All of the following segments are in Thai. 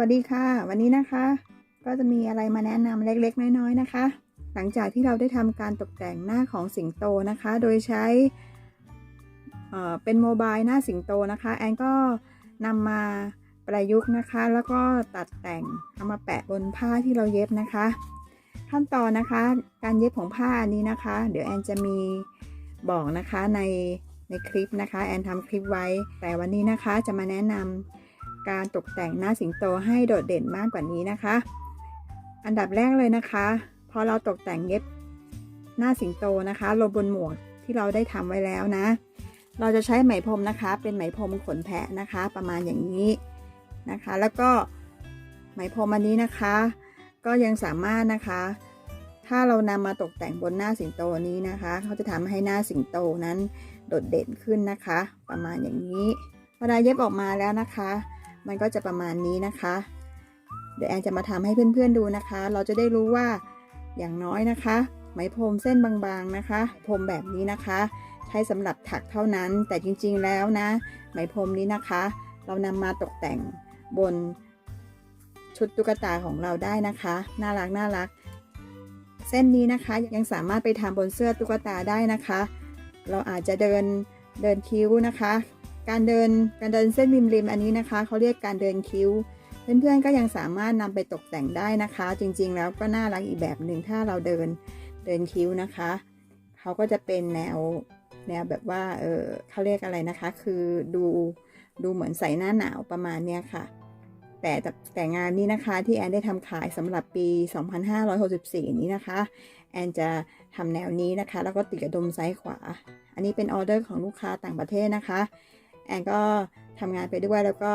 วัสดีค่ะ วันนี้นะคะ ก็จะมีอะไรมาแนะนำเล็กๆ น้อยๆนะคะ หลังจากที่เราได้ทำการตกแต่งหน้าของสิงโตนะคะ โดยใช้เเป็นโมบายหน้าสิงโตนะคะ แอนก็นำมาประยุกต์นะคะ แล้วก็ตัดแต่งเอามาแปะบนผ้าที่เราเย็บนะคะ ขั้นตอนนะคะ การเย็บของผ้าอันนี้นะคะ เดี๋ยวแอนจะมีบอกนะคะในในคลิปนะคะ แอนทำคลิปไว้ แต่วันนี้นะคะจะมาแนะนำ การตกแต่งหน้าสิงโตให้โดดเด่นมากกว่านี้นะคะ อันดับแรกเลยนะคะพอเราตกแต่งเย็บหน้าสิงโตนะคะลงบนหมวกที่เราได้ทำไว้แล้วนะ เราจะใช้ไหมพรมนะคะ เป็นไหมพรมขนแพะนะคะ ประมาณอย่างนี้นะคะ แล้วก็ไหมพรมอันนี้นะคะ ก็ยังสามารถนะคะ ถ้าเรานำมาตกแต่งบนหน้าสิงโตนี้นะคะ เขาจะทำให้หน้าสิงโตนั้นโดดเด่นขึ้นนะคะ ประมาณอย่างนี้เวลาเย็บออกมาแล้วนะคะ มันก็จะประมาณนี้นะคะ เดี๋ยวแอนจะมาทำให้เพื่อนๆดูนะคะ เราจะได้รู้ว่าอย่างน้อยนะคะ ไหมพรมเส้นบางๆนะคะ พรมแบบนี้นะคะ ใช้สำหรับถักเท่านั้น แต่จริงๆแล้วนะ ไหมพรมนี้นะคะ เรานำมาตกแต่งบนชุดตุ๊กตาของเราได้นะคะ น่ารักน่ารัก เส้นนี้นะคะยังสามารถไปทำบนเสื้อตุ๊กตาได้นะคะ เราอาจจะเดินเดินคิ้วนะคะ การเดินการเดินเส้นริมริมๆอันนี้นะคะเขาเรียกการเดินคิ้ว เพื่อนๆก็ยังสามารถนำไปตกแต่งได้นะคะ จริงๆแล้วก็น่ารักอีกแบบหนึ่งถ้าเราเดินเดินคิ้วนะคะเขาก็จะเป็นแนวแนวแบบว่าเออเขาเรียกอะไรนะคะ คือดูดูเหมือนใส่หน้าหนาวประมาณเนี้ยค่ะ แต่แต่งานนี้นะคะที่แอนได้ทำขายสำหรับปี 2564 นี้นะคะ แอนจะทำแนวนี้นะคะ แล้วก็ติดกระดุมซ้ายขวา อันนี้เป็นออเดอร์ของลูกค้าต่างประเทศนะคะ แอนก็ทำงานไปด้วยแล้วก็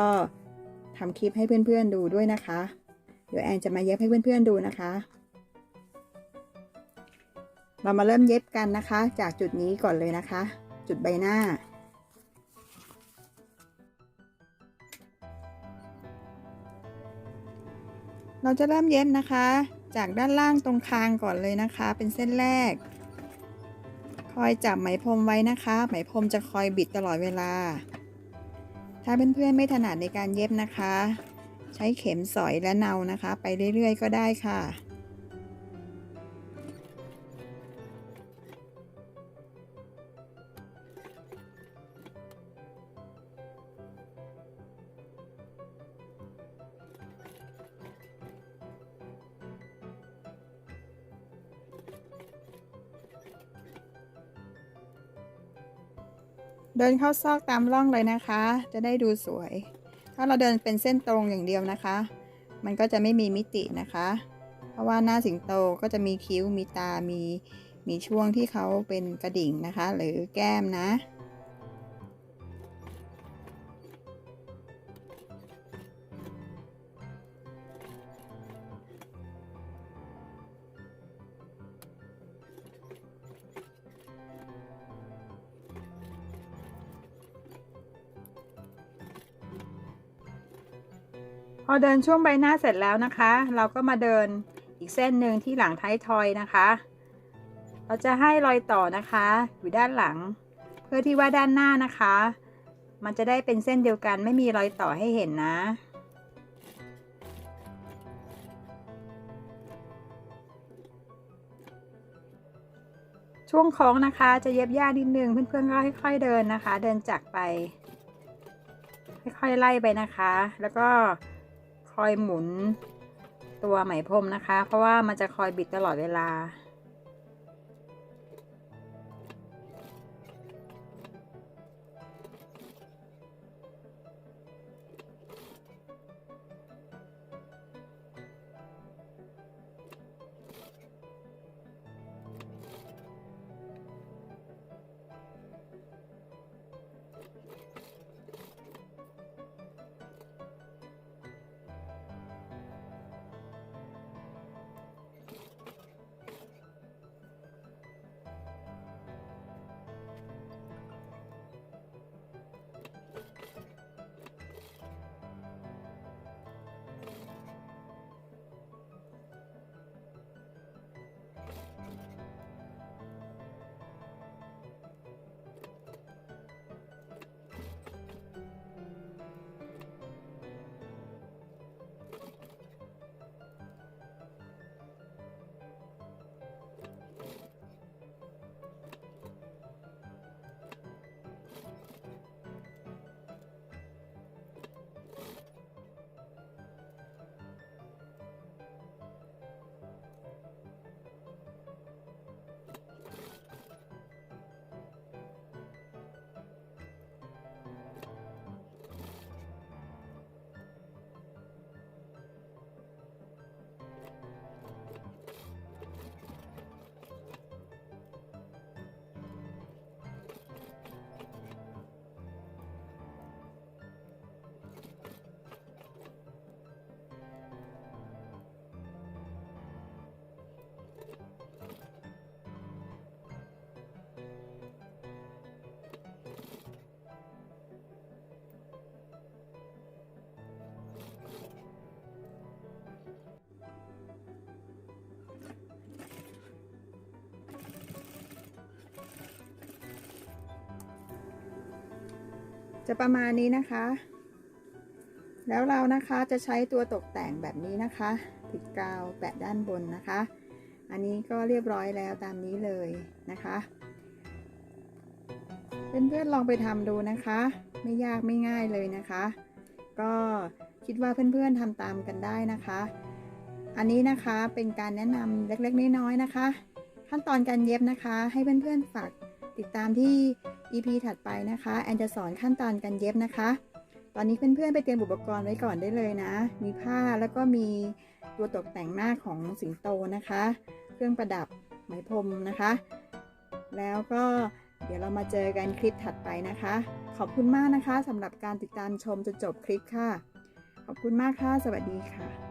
ทำคลิปให้เพื่อนๆดูด้วยนะคะ เดี๋ยวแอนจะมาเย็บให้เพื่อนๆดูนะคะ เรามาเริ่มเย็บกันนะคะ จากจุดนี้ก่อนเลยนะคะ จุดใบหน้า เราจะเริ่มเย็บนะคะ จากด้านล่างตรงคางก่อนเลยนะคะ เป็นเส้นแรก คอยจับไหมพรมไว้นะคะ ไหมพรมจะคอยบิดตลอดเวลา ถ้าเพื่อนๆไม่ถนัดในการเย็บนะคะ ใช้เข็มสอยและเนานะคะ ไปเรื่อยๆ ก็ได้ค่ะ เดินเข้าซอกตามร่องเลยนะคะ จะได้ดูสวย ถ้าเราเดินเป็นเส้นตรงอย่างเดียวนะคะ มันก็จะไม่มีมิตินะคะ เพราะว่าหน้าสิงโตก็จะมีคิ้วมีตามีมีช่วงที่เขาเป็นกระดิ่งนะคะ หรือแก้มนะ อเดินช่วงใบหน้าเสร็จแล้วนะคะ เราก็มาเดินอีกเส้นหนึ่งที่หลังท้ายทอยนะคะ เราจะให้รอยต่อนะคะ อยู่ด้านหลัง เพื่อที่ว่าด้านหน้านะคะ มันจะได้เป็นเส้นเดียวกันไม่มีรอยต่อให้เห็นนะช่วงโค้งนะคะจะเย็บยากนิดนึงเพื่อนๆก็ค่อย ๆเดินนะคะ เดินจากไป ค่อยๆไล่ไปนะคะ แล้วก็ อยหมุนตัวไหมพรมนะคะ เพราะว่ามันจะคอยบิดตลอดเวลา จะประมาณนี้นะคะ แล้วเรานะคะจะใช้ตัวตกแต่งแบบนี้นะคะติดกาวแปะด้านบนนะคะ อันนี้ก็เรียบร้อยแล้วตามนี้เลยนะคะเพื่อนๆลองไปทำดูนะคะ ไม่ยากไม่ง่ายเลยนะคะ ก็คิดว่าเพื่อนๆทำตามกันได้นะคะ อันนี้นะคะเป็นการแนะนำเล็กๆน้อยๆนะคะ ขั้นตอนการเย็บนะคะ ให้เพื่อนๆฝากติดตามที่ EP ถัดไปนะคะ แอนจะสอนขั้นตอนการเย็บนะคะ ตอนนี้เพื่อนๆไปเตรียมอุปกรณ์ไว้ก่อนได้เลยนะ มีผ้าแล้วก็มีตัวตกแต่งหน้าของสิงโตนะคะ เครื่องประดับไหมพรมนะคะ แล้วก็เดี๋ยวเรามาเจอกันคลิปถัดไปนะคะ ขอบคุณมากนะคะสำหรับการติดตามชมจนจบคลิปค่ะ ขอบคุณมากค่ะ สวัสดีค่ะ